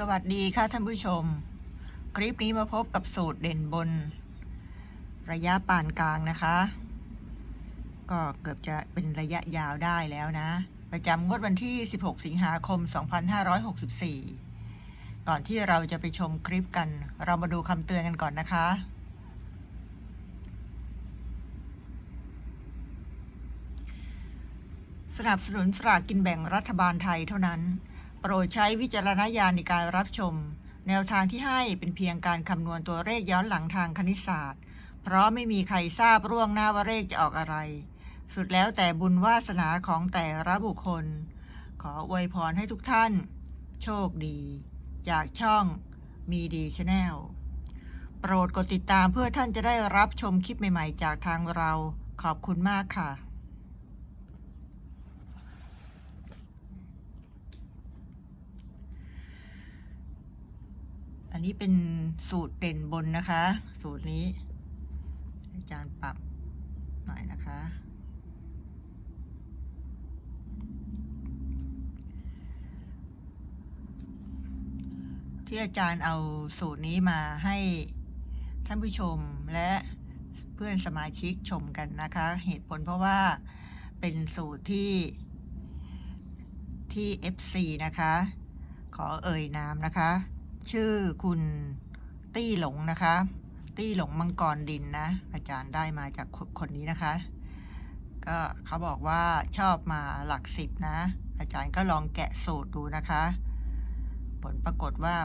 สวัสดีค่ะท่านผู้ชม คลิปนี้มาพบกับสูตรเด่นบน ระยะปานกลางนะคะ ก็เกือบจะเป็นระยะยาวได้แล้วนะ ประจำงวดวันที่ 16 สิงหาคม 2564 ก่อนที่เราจะไปชมคลิปกัน เรามาดูคำเตือนกันก่อนนะคะ สนับสนุนสลากกินแบ่งรัฐบาลไทยเท่านั้น ปรดใช้วิจารณญาณในการรับชม แนวทางที่ให้เป็นเพียงการคำนวณตัวเลขย้อนหลังทางคณิตศาสตร์ เพราะไม่มีใครทราบร่วงหน้าว่าเลขจะออกอะไร สุดแล้วแต่บุญวาสนาของแต่ละบุคคล ขออวยพรให้ทุกท่าน โชคดี จากช่องมีดีชาแนลโปรดกดติดตามเพื่อท่านจะได้รับชมคลิปใหม่ ๆ จากทางเรา ขอบคุณมากค่ะ อันนี้เป็นสูตรเด่นบนนะคะ สูตรนี้ อาจารย์ปรับหน่อยนะคะ ที่อาจารย์เอาสูตรนี้มาให้ท่านผู้ชมและเพื่อนสมาชิกชมกันนะคะ เหตุผลเพราะว่าเป็นสูตรที่ที่ FC นะคะ ขอเอ่ยนามนะคะ ชื่อคุณตี้หลงนะคะ ตี้หลงมังกรดินนะ อาจารย์ได้มาจากคนคนนี้นะคะ ก็เขาบอกว่าชอบมาหลักสิบนะ อาจารย์ก็ลองแกะสูตรดูนะคะ ผลปรากฏว่า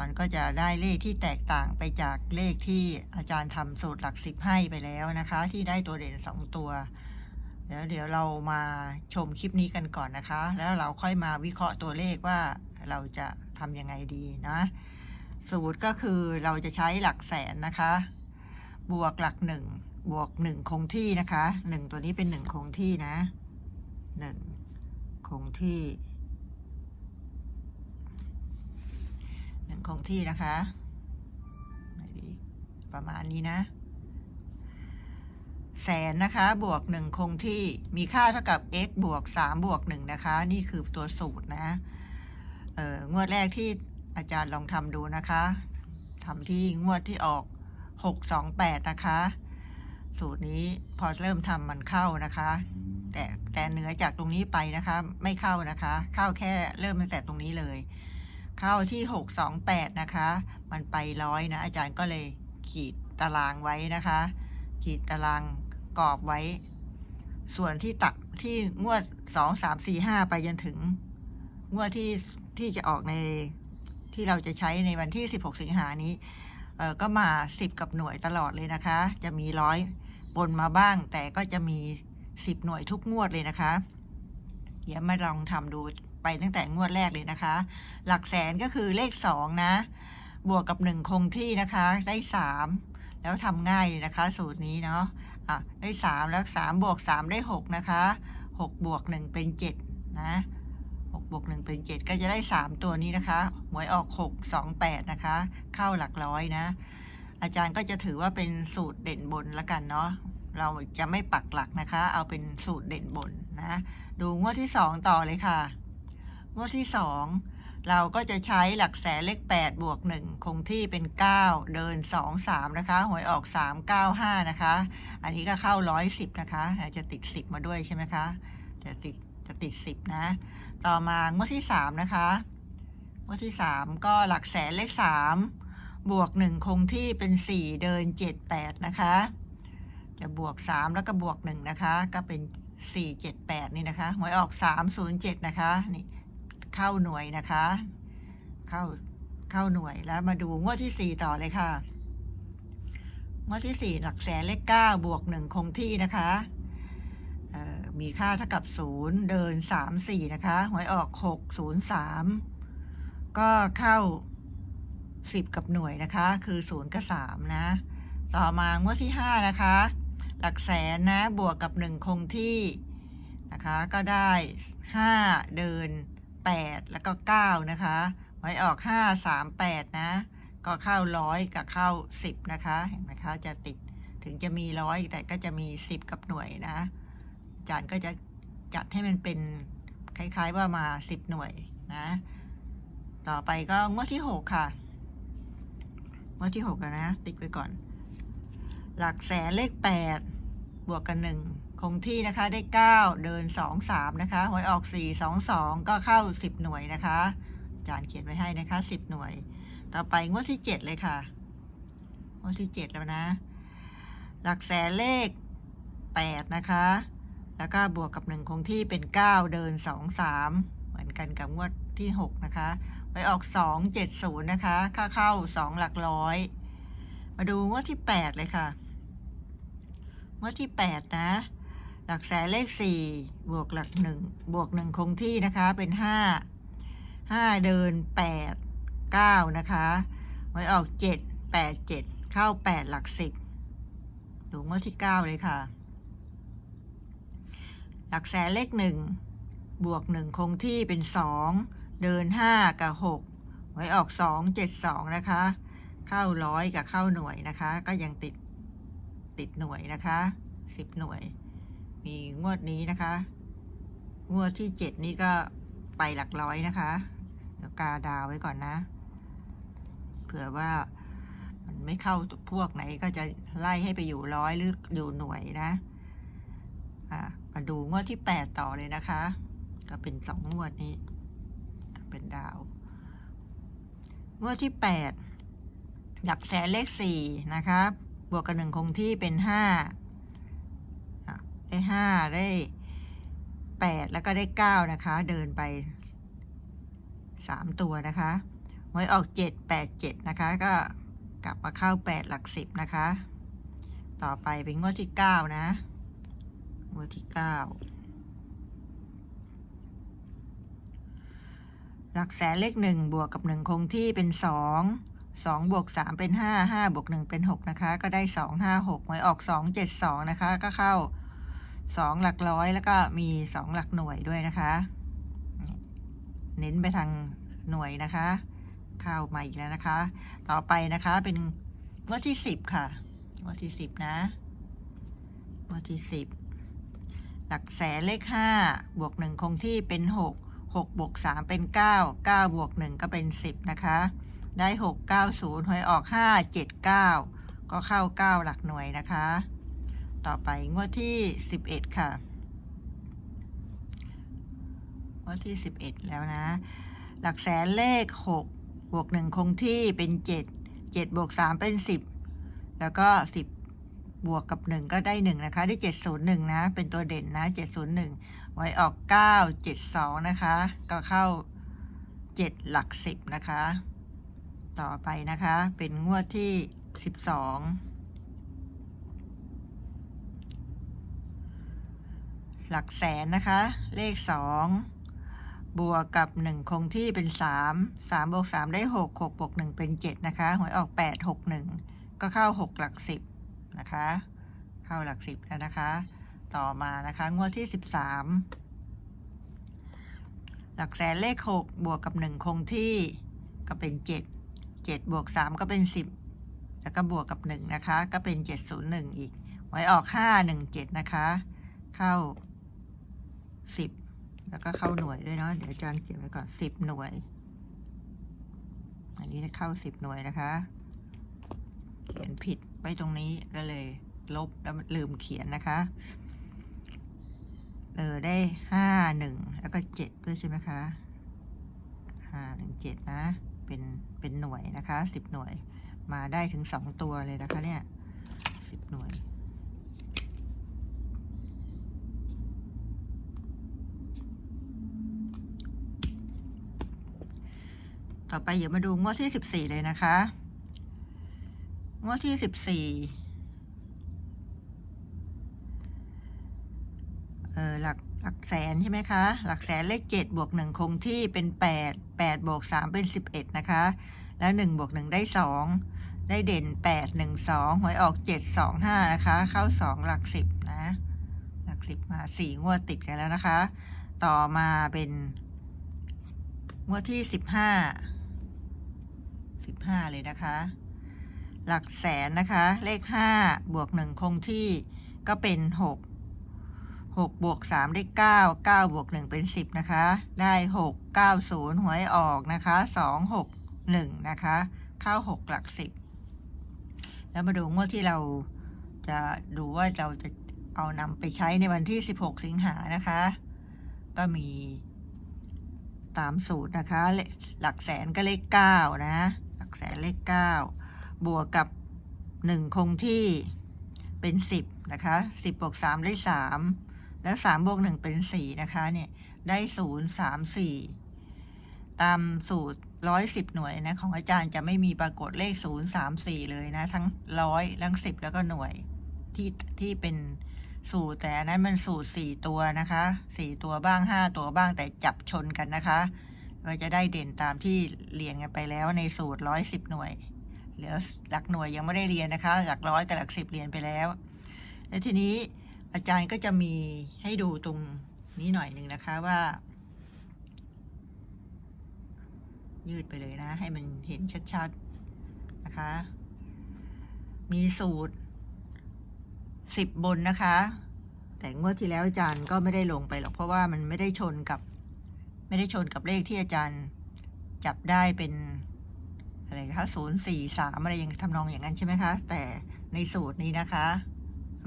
มันก็จะได้เลขที่แตกต่างไปจากเลขที่อาจารย์ทำสูตรหลักสิบให้ไปแล้วนะคะ ที่ได้ตัวเด่นสองตัวเดี๋ยวเดี๋ยวเรามาชมคลิปนี้กันก่อนนะคะ แล้วเราค่อยมาวิเคราะห์ตัวเลขว่าเราจะ ทำยังไงดีนะสูตรก็คือเราจะใช้หลักแสนนะคะ บวกหลักหนึ่งบวกหนึ่งคงที่นะคะหนึ่งตัวนี้เป็นหนึ่งคงที่นะหนึ่งคงที่หนึ่งคงที่นะคะประมาณนี้นะ แสนนะคะบวกหนึ่งคงที่มีค่าเท่ากับ x บวกสามบวกหนึ่งนะคะ นี่คือตัวสูตรนะ เอ่องวดแรกที่อาจารย์ลองทำดูนะคะทำที่งวดที่ออกหกสองแปดนะคะ สูตรนี้พอเริ่มทำมันเข้านะคะ แต่แต่เหนือจากตรงนี้ไปนะคะ ไม่เข้านะคะ เข้าแค่เริ่มตั้งแต่ตรงนี้เลย เข้าที่หกสองแปดนะคะ มันไปร้อยนะ อาจารย์ก็เลยขีดตารางไว้นะคะ ขีดตารางกรอบไว้ ส่วนที่ตักที่งวดสองสามสี่ห้าไปจนถึง งวดที่ ที่จะออกในที่เราจะใช้ในวันที่ 16 สิงหานี้เออก็มา 10 กับหน่วยตลอดเลยนะคะ จะมีร้อยบนมาบ้าง แต่ก็จะมี 10 หน่วยทุกงวดเลยนะคะ เดี๋ยวมาลองทำดูไปตั้งแต่งวดแรกเลยนะคะ หลักแสนก็คือเลข 2 นะ บวกกับ 1 คงที่นะคะ ได้ 3 แล้วทำง่ายเลยนะคะ สูตรนี้เนาะอะได้ 3 แล้ว 3 บวก 3 ได้ 6 นะคะ 6 บวก 1 เป็น 7 นะ 6บวก1เป็น 7 ก็จะได้ 3 ตัวนี้นะคะหวยออก 6 2 8 นะคะ เข้าหลักร้อยนะ อาจารย์ก็จะถือว่าเป็นสูตรเด่นบนละกันเนาะเราจะไม่ปักหลักนะคะ เอาเป็นสูตรเด่นบนนะ ดูงวดที่ 2 ต่อเลยค่ะ งวดที่ 2 เราก็จะใช้หลักแสนเลข8บวก1คงที่เป็น 9 เดิน 2 3 นะคะ หวยออก 3 9 5 นะคะ อันนี้ก็เข้า 110 นะคะจจะติด 10 มาด้วยใช่ไหมคะ จะติดจะติด 10 นะ ต่อมางวดที่สามนะคะงวดที่สามก็หลักแสนเลขสามบวกหนึ่งคงที่เป็นสี่เดินเจ็ดแปดนะคะ จะบวกสามแล้วก็บวกหนึ่งนะคะ ก็เป็นสี่เจ็ดแปดนี่นะคะหวยออกสามศูนย์เจ็ดนะคะนี่เข้าหน่วยนะคะ เข้าเข้าหน่วยแล้วมาดูงวดที่สี่ต่อเลยค่ะงวดที่สี่หลักแสนเลขเก้าบวกหนึ่งคงที่นะคะ มีค่าเท่ากับศูนย์เดินสามสี่นะคะ หวยออกหกศูนย์สามก็เข้าสิบกับหน่วยนะคะ คือศูนย์กับสามนะ ต่อมางวดที่ห้านะคะ หลักแสนนะ บวกกับหนึ่งคงที่นะคะ ก็ได้ห้าเดินแปดแล้วก็เก้านะคะหวยออกห้าสามแปดนะ ก็เข้าร้อยกับเข้าสิบนะคะ เห็นไหมคะ จะติดถึงจะมีร้อยแต่ก็จะมีสิบกับหน่วยนะ จารย์ก็จะจัดให้มันเป็นคล้าย ๆว่ามาสิบหน่วยนะ ต่อไปก็งวดที่หกค่ะ งวดที่หกนะ ติ๊กไว้ก่อน หลักแสนเลขแปดบวกกันหนึ่งคงที่นะคะได้เก้าเดินสองสามนะคะหวยออกสี่สองสองก็เข้าสิบหน่วยนะคะจารย์เขียนไว้ให้นะคะสิบหน่วย ต่อไปงวดที่เจ็ดเลยค่ะ งวดที่เจ็ดแล้วนะ หลักแสนเลขแปดนะคะ แล้วก็บวกกับหนึ่งคงที่เป็นเก้าเดินสองสามเหมือนกันกับงวดที่หกนะคะไปออกสองเจ็ดศูนย์นะคะ ค่าเข้าสองหลักร้อย มาดูงวดที่แปดเลยค่ะ งวดที่แปดนะ หลักแสนเลขสี่บวกหลักหนึ่งบวกหนึ่งคงที่นะคะเป็นห้าห้าเดินแปดเก้านะคะ ไว้ออกเจ็ดแปดเจ็ดเข้าแปดหลักสิบดูงวดที่เก้าเลยค่ะ หลักแสนเลขหนึ่งบวกหนึ่งคงที่เป็นสองเดินห้ากับหกไว้ออกสองเจ็ดสองนะคะ เข้าร้อยกับเข้าหน่วยนะคะ ก็ยังติดติดหน่วยนะคะสิบหน่วย มีงวดนี้นะคะ งวดที่เจ็ดนี่ก็ไปหลักร้อยนะคะเดี๋ยวกาดาวไว้ก่อนนะ เผื่อว่ามันไม่เข้าพวกไหนก็จะไล่ให้ไปอยู่ร้อยหรืออยู่หน่วยนะ อะ มาดูงวดที่แปดต่อเลยนะคะ ก็เป็นสองงวดนี้ เป็นดาว งวดที่แปดหลักแสนเลขสี่นะคะ บวกกับหนึ่งคงที่เป็นห้าได้ห้าได้แปดแล้วก็ได้เก้านะคะ เดินไปสามตัวนะคะหวยออกเจ็ดแปดเจ็ดนะคะ ก็กลับมาเข้าแปดหลักสิบนะคะ ต่อไปเป็นงวดที่เก้านะ งวดที่เก้าหลักแสนเลขหนึ่งบวกกับหนึ่งคงที่เป็นสองสองบวกสามเป็นห้าห้าบวกหนึ่งเป็นหกนะคะ ก็ได้สองห้าหกหวยออกสองเจ็ดสองนะคะ ก็เข้าสองหลักร้อยแล้วก็มีสองหลักหน่วยด้วยนะคะ เน้นไปทางหน่วยนะคะ เข้ามาอีกแล้วนะคะ ต่อไปนะคะเป็นงวดที่สิบค่ะงวดที่สิบนะงวดที่สิบ หลักแสนเลขห้าบวกหนึ่งคงที่เป็นหกหกบวกสามเป็นเก้าเก้าบวกหนึ่งก็เป็นสิบนะคะ ได้หกเก้าศูนย์หวยออกห้าเจ็ดเก้าก็เข้าเก้าหลักหน่วยนะคะ ต่อไปงวดที่สิบเอ็ดค่ะ งวดที่สิบเอ็ดแล้วนะ หลักแสนเลขหกบวกหนึ่งคงที่เป็นเจ็ดเจ็ดบวกสามเป็นสิบแล้วก็สิ บวกกับหนึ่งก็ได้หนึ่งนะคะ ได้เจ็ดศูนย์หนึ่งนะ เป็นตัวเด่นนะเจ็ดศูนย์หนึ่งไว้ออกเก้าเจ็ดสองนะคะ ก็เข้าเจ็ดหลักสิบนะคะ ต่อไปนะคะ เป็นงวดที่สิบสองหลักแสนนะคะ เลขสองบวกกับหนึ่งคงที่เป็นสามสามบวกสามได้หกหกบวกหนึ่งเป็นเจ็ดนะคะ หวยออกแปดหกหนึ่งก็เข้าหกหลักสิบ นะคะ เข้าหลักสิบแล้วนะคะ ต่อมานะคะงวดที่สิบสามหลักแสนเลขหกบวกกับหนึ่งคงที่ก็เป็นเจ็ดเจ็ดบวกสามก็เป็นสิบแล้วก็บวกกับหนึ่งนะคะ ก็เป็นเจ็ดศูนย์หนึ่งอีก ไว้ออกห้าหนึ่งเจ็ดนะคะ เข้าสิบแล้วก็เข้าหน่วยด้วยเนาะเดี๋ยวอาจารย์เขียนไว้ก่อนสิบหน่วย อันนี้เข้าสิบหน่วยนะคะ เขียนผิด ไว้ตรงนี้ก็เลยลบแล้วลืมเขียนนะคะเออได้ห้าหนึ่งแล้วก็เจ็ดด้วยใช่ไหมคะห้าหนึ่งเจ็ดนะ เป็นเป็นหน่วยนะคะสิบหน่วยมาได้ถึงสองตัวเลยนะคะเนี่ยสิบหน่วยต่อไปเดี๋ยวมาดูงวดที่สิบสี่เลยนะคะ งวดที่สิบสี่เออหลักหลักแสนใช่ไหมคะ หลักแสนเลขเจ็ดบวกหนึ่งคงที่เป็นแปดแปดบวกสามเป็นสิบเอ็ดนะคะ แล้วหนึ่งบวกหนึ่งได้สองได้เด่นแปดหนึ่งสองหวยออกเจ็ดสองห้านะคะ เข้าสองหลักสิบนะ หลักสิบมาสี่งวดติดกันแล้วนะคะ ต่อมาเป็น งวดที่สิบห้าสิบห้าเลยนะคะ หลักแสนนะคะ เลขห้าบวกหนึ่งคงที่ก็เป็นหกหกบวกสามได้เก้าเก้าบวกหนึ่งเป็นสิบนะคะ ได้หกเก้าศูนย์หวยออกนะคะสองหกหนึ่งนะคะ เข้าหกหลักสิบแล้วมาดูงวดที่เราจะดูว่าเราจะเอานำไปใช้ในวันที่ 16 สิงหานะคะ ก็มีตามสูตรนะคะเลหลักแสนก็เลข 9 นะ หลักแสนเลข 9 บวกกับ 1 คงที่เป็น 10 นะคะ 10บวก3ได้ 3 แล้ว3บวก1เป็น 4 นะคะเนี่ยได้ 0 3 4 ตามสูตร 110 หน่วยนะ ของอาจารย์จะไม่มีปรากฏเลข 0 3 4 เลยนะ ทั้งร้อยทั้ง 10 แล้วก็หน่วยที่ที่เป็นสูตรแต่อันนั้นมันสูตร4ตัวนะคะ4ตัวบ้าง5ตัวบ้างแต่จับชนกันนะคะ ก็จะได้เด่นตามที่เรียนกันไปแล้วในสูตร110หน่วย เหลือหลักหน่วยยังไม่ได้เรียนนะคะ หลักร้อยกับหลักสิบเรียนไปแล้ว และทีนี้อาจารย์ก็จะมีให้ดูตรงนี้หน่อยหนึ่งนะคะว่า ยืดไปเลยนะ ให้มันเห็นชัดๆนะคะ มีสูตรสิบบนนะคะ แต่งวดที่แล้วอาจารย์ก็ไม่ได้ลงไปหรอกเพราะว่ามันไม่ได้ชนกับ ไม่ได้ชนกับเลขที่อาจารย์จับได้เป็น อะไรคะศูนย์สี่สามอะไรอย่างทำนองอย่างนั้นใช่ไหมคะ แต่ในสูตรนี้นะคะ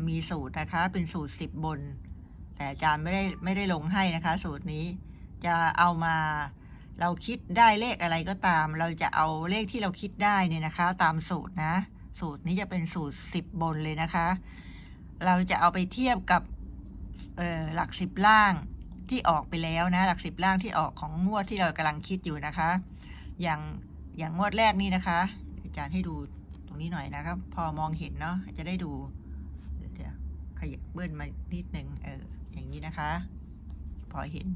มีสูตรนะคะ เป็นสูตรสิบบน แต่อาจารย์ไม่ได้ไม่ได้ลงให้นะคะ สูตรนี้จะเอามาเราคิดได้เลขอะไรก็ตาม เราจะเอาเลขที่เราคิดได้เนี่ยนะคะ ตามสูตรนะ สูตรนี้จะเป็นสูตรสิบบนเลยนะคะ เราจะเอาไปเทียบกับหลักสิบล่างที่ออกไปแล้วนะ หลักสิบล่างที่ออกของงวดที่เรากำลังคิดอยู่นะคะ อย่าง อย่างงวดแรกนี่นะคะ อาจารย์ให้ดูตรงนี้หน่อยนะครับ พอมองเห็นเนาะจะได้ดูเดี๋ยวขยับเบิ้ลมานิดนึงเอออย่างนี้นะคะ พอเห็น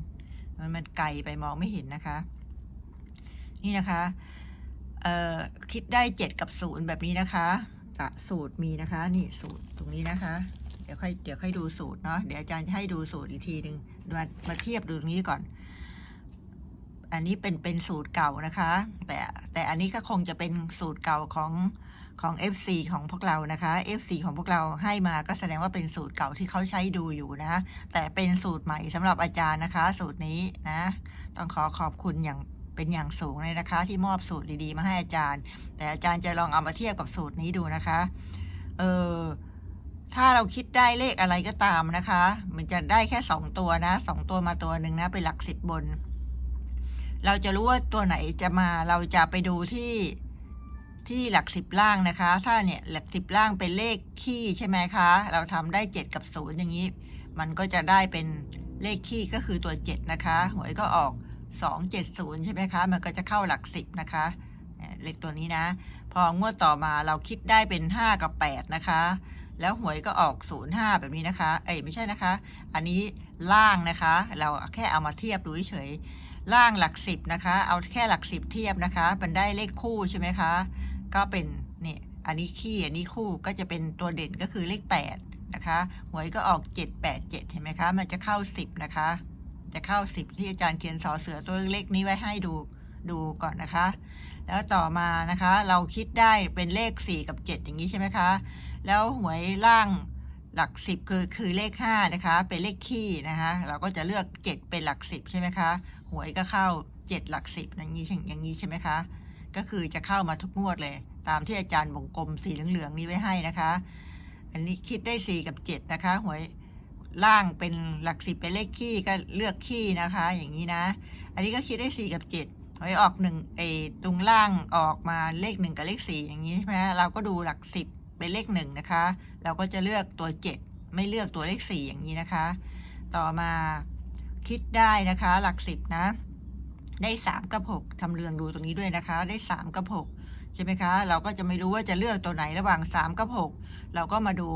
มันมันไกลไปมองไม่เห็นนะคะ นี่นะคะเอ่อคิดได้เจ็ดกับศูนย์แบบนี้นะคะอะสูตรมีนะคะ นี่สูตรตรงนี้นะคะ เดี๋ยวค่อยเดี๋ยวค่อยดูสูตรเนาะเดี๋ยวอาจารย์จะให้ดูสูตรอีกทีหนึ่งมามาเทียบดูตรงนี้ก่อน อันนี้เป็นเป็นสูตรเก่านะคะ แต่แต่อันนี้ก็คงจะเป็นสูตรเก่าของของ FC ของพวกเรานะคะ FC ของพวกเราให้มาก็แสดงว่าเป็นสูตรเก่าที่เขาใช้ดูอยู่นะ แต่เป็นสูตรใหม่สำหรับอาจารย์นะคะ สูตรนี้นะ ต้องขอขอบคุณอย่างเป็นอย่างสูงเลยนะคะ ที่มอบสูตรดีๆ มาให้อาจารย์ แต่อาจารย์จะลองเอามาเทียบกับสูตรนี้ดูนะคะ เออถ้าเราคิดได้เลขอะไรก็ตามนะคะ มันจะได้แค่สองตัวนะสองตัวมาตัวหนึ่งนะเป็นหลักสิบบน เราจะรู้ว่าตัวไหนจะมาเราจะไปดูที่ที่หลักสิบล่างนะคะ ถ้าเนี่ยหลักสิบล่างเป็นเลขขี้ใช่ไหมคะ เราทำได้เจ็ดกับศูนย์อย่างนี้ มันก็จะได้เป็นเลขขี้ก็คือตัวเจ็ดนะคะ หวยก็ออกสองเจ็ดศูนย์ใช่ไหมคะ มันก็จะเข้าหลักสิบนะคะ เลขตัวนี้นะ พองวดต่อมาเราคิดได้เป็นห้ากับแปดนะคะ แล้วหวยก็ออกศูนย์ห้าแบบนี้นะคะ เอ้ยไม่ใช่นะคะ อันนี้ล่างนะคะ เราแค่เอามาเทียบดูเฉย ล่างหลักสิบนะคะ เอาแค่หลักสิบเทียบนะคะ มันได้เลขคู่ใช่ไหมคะ ก็เป็นเนี่ยอันนี้ขี้อันนี้คู่ก็จะเป็นตัวเด่นก็คือเลขแปดนะคะหวยก็ออกเจ็ดแปดเจ็ดเห็นไหมคะ มันจะเข้าสิบนะคะ จะเข้าสิบที่อาจารย์เขียนสอเสือตัวเล็กๆนี้ไว้ให้ดูดูก่อนนะคะ แล้วต่อมานะคะ เราคิดได้เป็นเลขสี่กับเจ็ดอย่างนี้ใช่ไหมคะ แล้วหวยล่าง หลักสิบคือคือเลขห้านะคะ เป็นเลขขี้นะคะ เราก็จะเลือกเจ็ดเป็นหลักสิบใช่ไหมคะหวยก็เข้าเจ็ดหลักสิบอย่างนี้อย่างนี้ใช่ไหมคะก็คือจะเข้ามาทุกงวดเลย ตามที่อาจารย์วงกลมสีเหลืองๆนี้ไว้ให้นะคะ อันนี้คิดได้สี่กับเจ็ดนะคะหวยล่างเป็นหลักสิบเป็นเลขขี้ก็เลือกขี้นะคะ อย่างนี้นะ อันนี้ก็คิดได้สี่กับเจ็ดหวยออกหนึ่งเออตรงล่างออกมาเลขหนึ่งกับเลขสี่อย่างนี้ใช่ไหมเราก็ดูหลักสิบเป็นเลขหนึ่งนะคะ เราก็จะเลือกตัวเจ็ดไม่เลือกตัวเลขสี่อย่างนี้นะคะ ต่อมาคิดได้นะคะ หลักสิบนะ ได้สามกับหกทำเรืองดูตรงนี้ด้วยนะคะ ได้สามกับหกใช่ไหมคะ เราก็จะไม่รู้ว่าจะเลือกตัวไหนระหว่างสามกับหกเราก็มาดู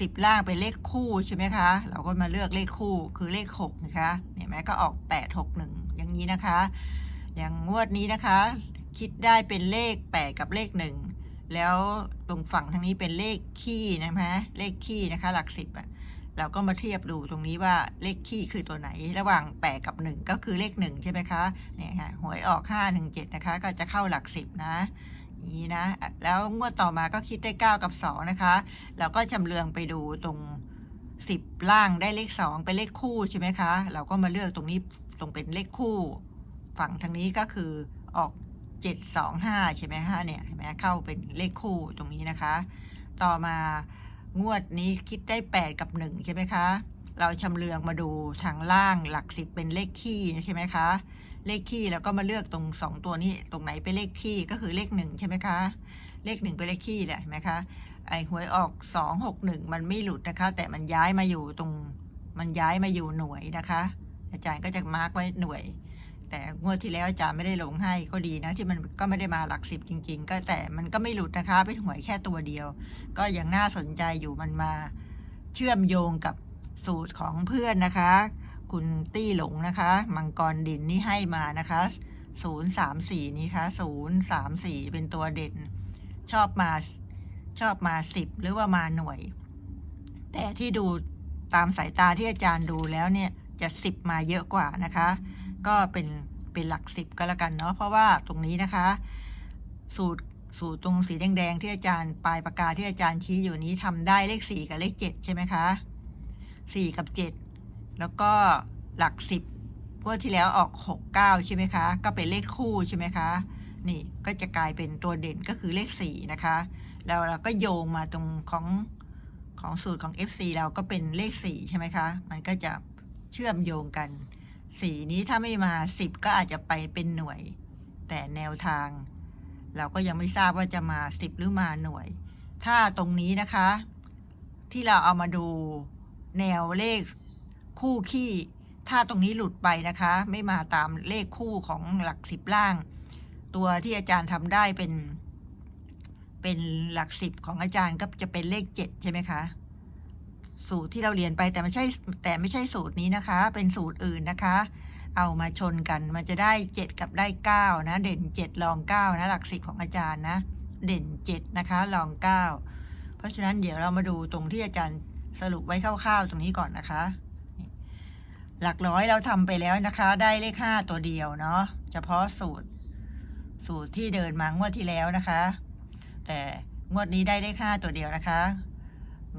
สิบล่างเป็นเลขคู่ใช่ไหมคะ เราก็มาเลือกเลขคู่คือเลขหกนะคะเนี่ยแม้ก็ออกแปดหกหนึ่งอย่างนี้นะคะ อย่างงวดนี้นะคะ คิดได้เป็นเลขแปดกับเลขหนึ่ง แล้วตรงฝั่งทางนี้เป็นเลขขี้นะคะเลขขี้นะคะ หลักสิบอะเราก็มาเทียบดูตรงนี้ว่าเลขขี้คือตัวไหน ระหว่างแปดกับหนึ่งก็คือเลขหนึ่งใช่ไหมคะเนี่ยค่ะหวยออกห้าหนึ่งเจ็ดนะคะ ก็จะเข้าหลักสิบนะนี้นะ แล้วงวดต่อมาก็คิดได้เก้ากับสองนะคะ เราก็จำเลืองไปดูตรงสิบล่างได้เลขสองเป็นเลขคู่ใช่ไหมคะ เราก็มาเลือกตรงนี้ตรงเป็นเลขคู่ ฝั่งทางนี้ก็คือออก เจ็ดสองห้าใช่ไหมคะเนี่ยเห็นไหมเข้าเป็นเลขคู่ตรงนี้นะคะ ต่อมางวดนี้คิดได้แปดกับหนึ่งใช่ไหมคะ เราชำเลืองมาดูทางล่างหลักสิบเป็นเลขคี่ใช่ไหมคะ เลขคี่แล้วก็มาเลือกตรงสองตัวนี้ตรงไหนเป็นเลขคี่ก็คือเลขหนึ่งใช่ไหมคะ เลขหนึ่งเป็นเลขคี่แหละเห็นไหมคะไอ้หวยออกสองหกหนึ่งมันไม่หลุดนะคะ แต่มันย้ายมาอยู่ตรงมันย้ายมาอยู่หน่วยนะคะ อาจารย์ก็จะมาร์กไว้หน่วย แต่งวดที่แล้วอาจารย์ไม่ได้ลงให้ก็ดีนะ ที่มันก็ไม่ได้มาหลักสิบจริง ๆ ก็แต่มันก็ไม่หลุดนะคะเป็นหวยแค่ตัวเดียว ก็ยังน่าสนใจอยู่มันมาเชื่อมโยงกับสูตรของเพื่อนนะคะ คุณตี้หลงนะคะ มังกรดินนี่ให้มานะคะศูนย์สามสี่นี่คะศูนย์สามสี่เป็นตัวเด่น ชอบมาชอบมาสิบหรือว่ามาหน่วย แต่ที่ดูตามสายตาที่อาจารย์ดูแล้วเนี่ยจะสิบมาเยอะกว่านะคะ ก็เป็นเป็นหลักสิบก็แล้วกันเนาะเพราะว่าตรงนี้นะคะ สูตรสูตรตรงสีแดงๆที่อาจารย์ปลายปากกาที่อาจารย์ชี้อยู่นี้ทำได้เลขสี่กับเลขเจ็ดใช่ไหมคะสี่กับเจ็ดแล้วก็หลักสิบงวดที่แล้วออกหกเก้าใช่ไหมคะ ก็เป็นเลขคู่ใช่ไหมคะ นี่ก็จะกลายเป็นตัวเด่นก็คือเลขสี่นะคะ แล้วเราก็โยงมาตรงของของสูตรของ FC เราก็เป็นเลขสี่ใช่ไหมคะ มันก็จะเชื่อมโยงกัน สีนี้ถ้าไม่มาสิบก็อาจจะไปเป็นหน่วย แต่แนวทาง เราก็ยังไม่ทราบว่าจะมาสิบหรือมาหน่วย ถ้าตรงนี้นะคะ ที่เราเอามาดูแนวเลขคู่ขี้ ถ้าตรงนี้หลุดไปนะคะ ไม่มาตามเลขคู่ของหลักสิบล่าง ตัวที่อาจารย์ทำได้เป็น เป็นหลักสิบของอาจารย์ก็จะเป็นเลขเจ็ดใช่ไหมคะ สูตรที่เราเรียนไปแต่ไม่ใช่แต่ไม่ใช่สูตรนี้นะคะ เป็นสูตรอื่นนะคะ เอามาชนกันมันจะได้เจ็ดกับได้เก้านะ เด่นเจ็ดรองเก้านะหลักสิบของอาจารย์นะ เด่นเจ็ดนะคะรองเก้าเพราะฉะนั้นเดี๋ยวเรามาดูตรงที่อาจารย์สรุปไว้คร่าวๆตรงนี้ก่อนนะคะ หลักร้อยเราทำไปแล้วนะคะ ได้เลขห้าตัวเดียวเนาะเฉพาะสูตร สูตรที่เดินมางวดที่แล้วนะคะ แต่งวดนี้ได้เลขห้าตัวเดียวนะคะ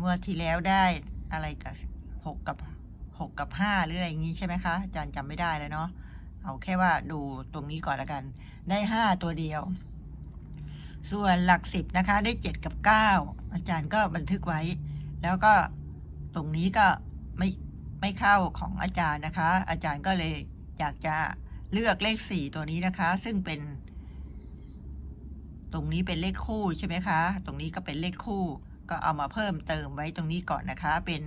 งวดที่แล้วได้ อะไรกับหกกับหกกับห้าหรืออะไรอย่างงี้ใช่ไหมคะอาจารย์จำไม่ได้แล้วเนาะเอาแค่ว่าดูตรงนี้ก่อนละกัน ได้ห้าตัวเดียว ส่วนหลักสิบนะคะ ได้เจ็ดกับเก้าอาจารย์ก็บันทึกไว้ แล้วก็ตรงนี้ก็ไม่ไม่เข้าของอาจารย์นะคะ อาจารย์ก็เลยอยากจะเลือกเลขสี่ตัวนี้นะคะ ซึ่งเป็น ตรงนี้เป็นเลขคู่ใช่ไหมคะ ตรงนี้ก็เป็นเลขคู่ ก็เอามาเพิ่มเติมไว้ตรงนี้ก่อนนะคะ เป็น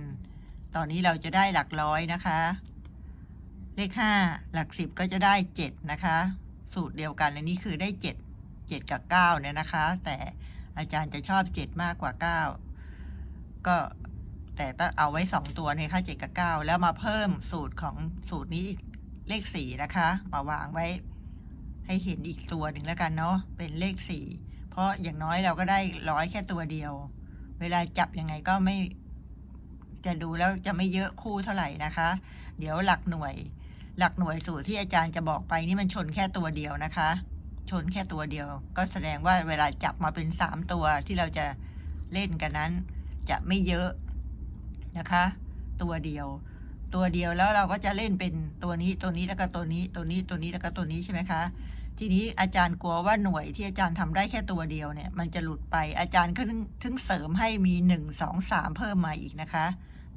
ตอนนี้เราจะได้หลักร้อยนะคะ เลขห้าหลักสิบก็จะได้เจ็ดนะคะ สูตรเดียวกันอันนี้คือได้เจ็ดเจ็ดกับเก้าเนี่ยนะคะ แต่อาจารย์จะชอบเจ็ดมากกว่าเก้าก็แต่ต้องเอาไว้สองตัวเนี่ยค่ะเจ็ดกับเก้าแล้วมาเพิ่มสูตรของสูตรนี้อีกเลขสี่นะคะ มาวางไว้ให้เห็นอีกตัวหนึ่งแล้วกันเนาะเป็นเลขสี่เพราะอย่างน้อยเราก็ได้ร้อยแค่ตัวเดียว เวลาจับยังไงก็ไม่จะดูแล้วจะไม่เยอะคู่เท่าไหร่นะคะ เดี๋ยวหลักหน่วย หลักหน่วยสูตรที่อาจารย์จะบอกไปนี่มันชนแค่ตัวเดียวนะคะ ชนแค่ตัวเดียว ก็แสดงว่าเวลาจับมาเป็นสามตัวที่เราจะเล่นกันนั้น จะไม่เยอะนะคะ ตัวเดียว ตัวเดียวแล้วเราก็จะเล่นเป็นตัวนี้ตัวนี้แล้วก็ตัวนี้ตัวนี้ตัวนี้แล้วก็ตัวนี้ใช่ไหมคะ ทีนี้อาจารย์กลัวว่าหน่วยที่อาจารย์ทำได้แค่ตัวเดียวเนี่ย มันจะหลุดไปอาจารย์ก็ถึงเสริมให้มีหนึ่งสองสามเพิ่มมาอีกนะคะ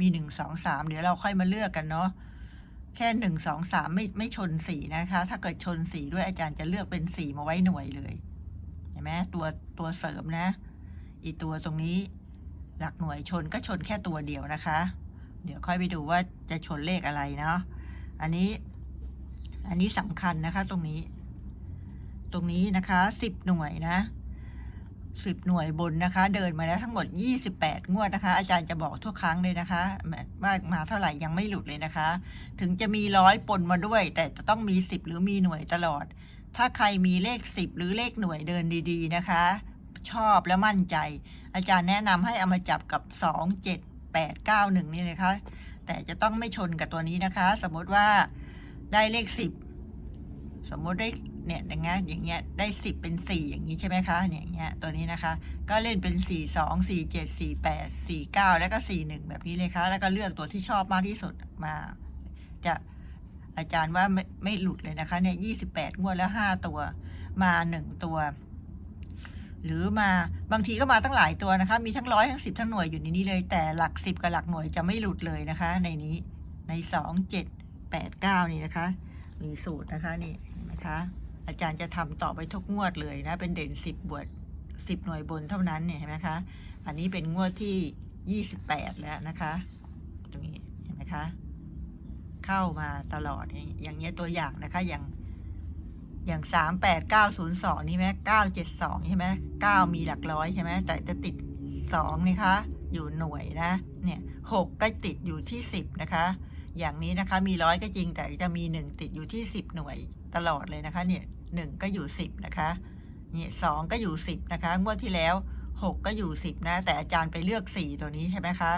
มีหนึ่งสองสามเดี๋ยวเราค่อยมาเลือกกันเนาะแค่หนึ่งสองสามไม่ไม่ชนสีนะคะ ถ้าเกิดชนสีด้วยอาจารย์จะเลือกเป็นสีมาไว้หน่วยเลยเห็นไหมตัวตัวเสริมนะ อีตัวตรงนี้ หลักหน่วยชนก็ชนแค่ตัวเดียวนะคะ เดี๋ยวค่อยไปดูว่าจะชนเลขอะไรเนาะอันนี้ อันนี้สำคัญนะคะตรงนี้ ตรงนี้นะคะสิบหน่วยนะสิบหน่วยบนนะคะ เดินมาแล้วทั้งหมดยี่สิบแปดงวดนะคะ อาจารย์จะบอกทุกครั้งเลยนะคะว่ามาเท่าไหร่ยังไม่หลุดเลยนะคะ ถึงจะมีร้อยปนมาด้วย แต่จะต้องมีสิบหรือมีหน่วยตลอด ถ้าใครมีเลขสิบหรือเลขหน่วยเดินดีๆนะคะ ชอบและมั่นใจ อาจารย์แนะนำให้เอามาจับกับสองเจ็ดแปดเก้าหนึ่งนี่นะคะ แต่จะต้องไม่ชนกับตัวนี้นะคะ สมมติว่าได้เลขสิบสมมติได้ เนี่ยอย่างเงี้ยอย่างเงี้ยได้สิบเป็นสี่อย่างนี้ใช่ไหมคะเนี่ยอย่างเงี้ยตัวนี้นะคะ ก็เล่นเป็นสี่สองสี่เจ็ดสี่แปดสี่เก้าแล้วก็สี่หนึ่งแบบนี้เลยค่ะแล้วก็เลือกตัวที่ชอบมากที่สุดมา จะอาจารย์ว่าไม่ไม่หลุดเลยนะคะเนี่ยยี่สิบแปดงวดแล้วห้าตัว มาหนึ่งตัว หรือมาบางทีก็มาตั้งหลายตัวนะคะ มีทั้งร้อยทั้งสิบทั้งหน่วยอยู่ในนี้เลย แต่หลักสิบกับหลักหน่วยจะไม่หลุดเลยนะคะ ในนี้ในสองเจ็ดแปดเก้านี่นะคะ มีสูตรนะคะนี่เห็นไหมคะ อาจารย์จะทำต่อไปทุกงวดเลยนะ เป็นเด่นสิบบวกสิบหน่วยบนเท่านั้นเนี่ยเห็นไหมคะ อันนี้เป็นงวดที่ยี่สิบแปดแล้วนะคะ ตรงนี้เห็นไหมคะ เข้ามาตลอดอย่างอย่างเงี้ยตัวอย่างนะคะ อย่างอย่างสามแปดเก้าศูนย์สองนี่ไหมเก้าเจ็ดสองใช่ไหมเก้ามีหลักร้อยใช่ไหมแต่จะติดสองนี่คะ อยู่หน่วยนะ เนี่ยหกก็ติดอยู่ที่สิบนะคะ อย่างนี้นะคะ มีร้อยก็จริงแต่จะมีหนึ่งติดอยู่ที่สิบหน่วยตลอดเลยนะคะ เนี่ย หนึ่งก็อยู่สิบนะคะนี่สองก็อยู่สิบนะคะ งวดที่แล้วหกก็อยู่สิบนะ แต่อาจารย์ไปเลือกสี่ตัวนี้ใช่ไหมคะ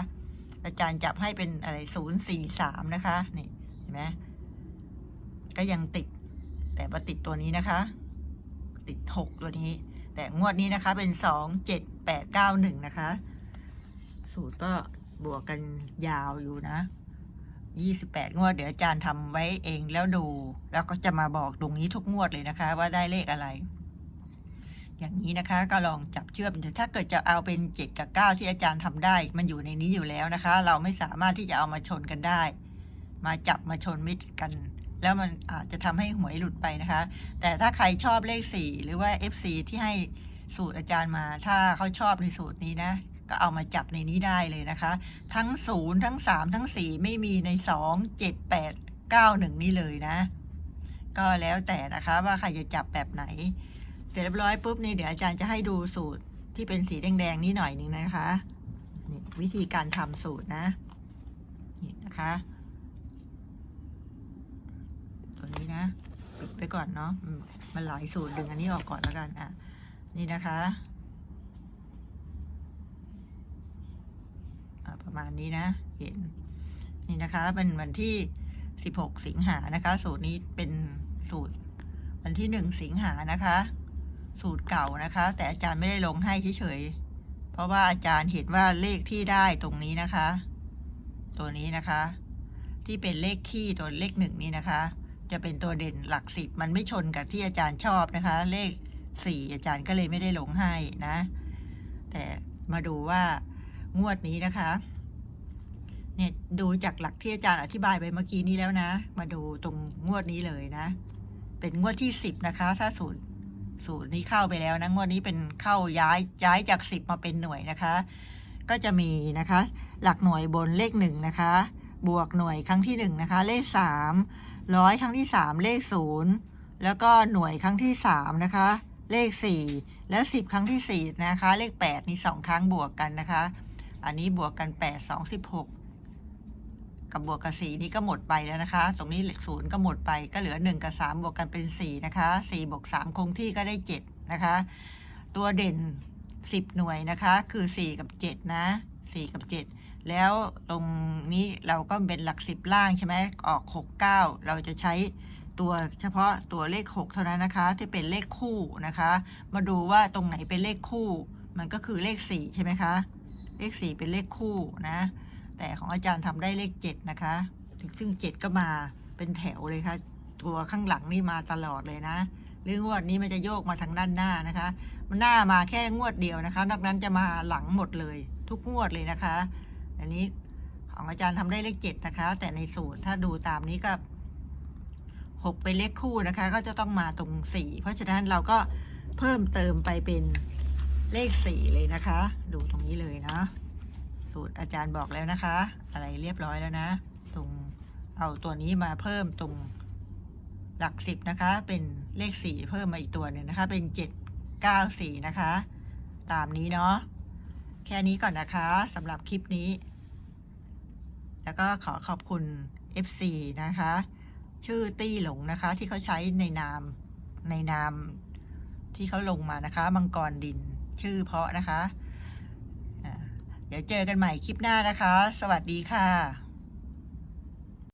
อาจารย์จับให้เป็นอะไรศูนย์สี่สามนะคะ นี่เห็นไหมก็ยังติด แต่มาติดตัวนี้นะคะ ติดหกตัวนี้ แต่งวดนี้นะคะเป็นสองเจ็ดแปดเก้าหนึ่งนะคะ สูตรก็บวกกันยาวอยู่นะ ยี่สิบแปดงวด เดี๋ยวอาจารย์ทำไว้เองแล้วดู แล้วก็จะมาบอกตรงนี้ทุกงวดเลยนะคะ ว่าได้เลขอะไร อย่างนี้นะคะก็ลองจับเชื่อมถ้าเกิดจะเอาเป็นเจ็ดกับเก้าที่อาจารย์ทำได้ มันอยู่ในนี้อยู่แล้วนะคะ เราไม่สามารถที่จะเอามาชนกันได้ มาจับมาชนมิตรกัน แล้วมันอาจจะทำให้หวยหลุดไปนะคะ แต่ถ้าใครชอบเลขสี่หรือว่า FC ที่ให้สูตรอาจารย์มา ถ้าเขาชอบในสูตรนี้นะ ก็เอามาจับในนี้ได้เลยนะคะ ทั้งศูนย์ทั้งสามทั้งสี่ไม่มีในสองเจ็ดแปดเก้าหนึ่งนี่เลยนะ ก็แล้วแต่นะคะว่าใครจะจับแบบไหน เสร็จเรียบร้อยปุ๊บนี่เดี๋ยวอาจารย์จะให้ดูสูตรที่เป็นสีแดงๆนี่หน่อยหนึ่งนะคะนี่วิธีการทำสูตรนะนี่นะคะตัวนี้นะปิดไปก่อนเนาะมมันหลายสูตรดึงอันนี้ออกก่อนแล้วกันอะนี่นะคะอะ ประมาณนี้นะ เห็น นี่นะคะ เป็นวันที่ 16 สิงหานะคะ สูตรนี้เป็นสูตร วันที่ 1 สิงหานะคะ สูตรเก่านะคะ แต่อาจารย์ไม่ได้ลงให้เฉยๆเพราะว่าอาจารย์เห็นว่าเลขที่ได้ตรงนี้นะคะ ตัวนี้นะคะ ที่เป็นเลขขี้ตัวเลขหนึ่งนี่นะคะ จะเป็นตัวเด่นหลักสิบมันไม่ชนกับที่อาจารย์ชอบนะคะ เลขสี่อาจารย์ก็เลยไม่ได้ลงให้นะ แต่มาดูว่างวดนี้นะคะ เนี่ยดูจากหลักที่อาจารย์อธิบายไปเมื่อกี้นี้แล้วนะ มาดูตรงงวดนี้เลยนะ เป็นงวดที่สิบนะคะ ถ้าสูตรสูตรนี้เข้าไปแล้วนะงวดนี้เป็นเข้าย้ายย้ายจากสิบมาเป็นหน่วยนะคะ ก็จะมีนะคะ หลักหน่วยบนเลขหนึ่งนะคะ บวกหน่วยครั้งที่หนึ่งนะคะ เลขสามร้อยครั้งที่สามเลขศูนย์แล้วก็หน่วยครั้งที่สามนะคะ เลขสี่แล้วสิบครั้งที่สี่นะคะ เลขแปดนี่สองครั้งบวกกันนะคะ อันนี้บวกกันแปดสองสิบหก กับบวกกับสี่นี่ก็หมดไปแล้วนะคะ ตรงนี้เลขศูนย์ก็หมดไปก็เหลือหนึ่งกับสามบวกกันเป็นสี่นะคะสี่บวกสามคงที่ก็ได้เจ็ดนะคะ ตัวเด่นสิบหน่วยนะคะ คือสี่กับเจ็ดนะสี่กับเจ็ดแล้วตรงนี้เราก็เป็นหลักสิบล่างใช่ไหมออกหกเก้าเราจะใช้ตัวเฉพาะตัวเลขหกเท่านั้นนะคะ ที่เป็นเลขคู่นะคะ มาดูว่าตรงไหนเป็นเลขคู่ มันก็คือเลขสี่ใช่ไหมคะ เลขสี่เป็นเลขคู่นะ แต่ของอาจารย์ทำได้เลขเจ็ดนะคะซึ่งเจ็ดก็มาเป็นแถวเลยค่ะ ตัวข้างหลังนี่มาตลอดเลยนะหรืองวดนี้มันจะโยกมาทางด้านหน้านะคะ มันหน้ามาแค่งวดเดียวนะคะ นอกนั้นจะมาหลังหมดเลย ทุกงวดเลยนะคะ อันนี้ของอาจารย์ทำได้เลขเจ็ดนะคะ แต่ในสูตรถ้าดูตามนี้ก็หกเป็นเลขคู่นะคะ ก็จะต้องมาตรงสี่เพราะฉะนั้นเราก็เพิ่มเติมไปเป็นเลขสี่เลยนะคะ ดูตรงนี้เลยนะ สูตรอาจารย์บอกแล้วนะคะ อะไรเรียบร้อยแล้วนะ ตรงเอาตัวนี้มาเพิ่มตรงหลักสิบนะคะ เป็นเลขสี่เพิ่มมาอีกตัวหนึ่งนะคะ เป็นเจ็ดเก้าสี่นะคะ ตามนี้เนาะแค่นี้ก่อนนะคะสำหรับคลิปนี้ แล้วก็ขอขอบคุณ FC นะคะ ชื่อตี้หลงนะคะ ที่เขาใช้ในนามในนามที่เขาลงมานะคะ มังกรดินชื่อเพาะนะคะ เดี๋ยวเจอกันใหม่คลิปหน้านะคะ สวัสดีค่ะ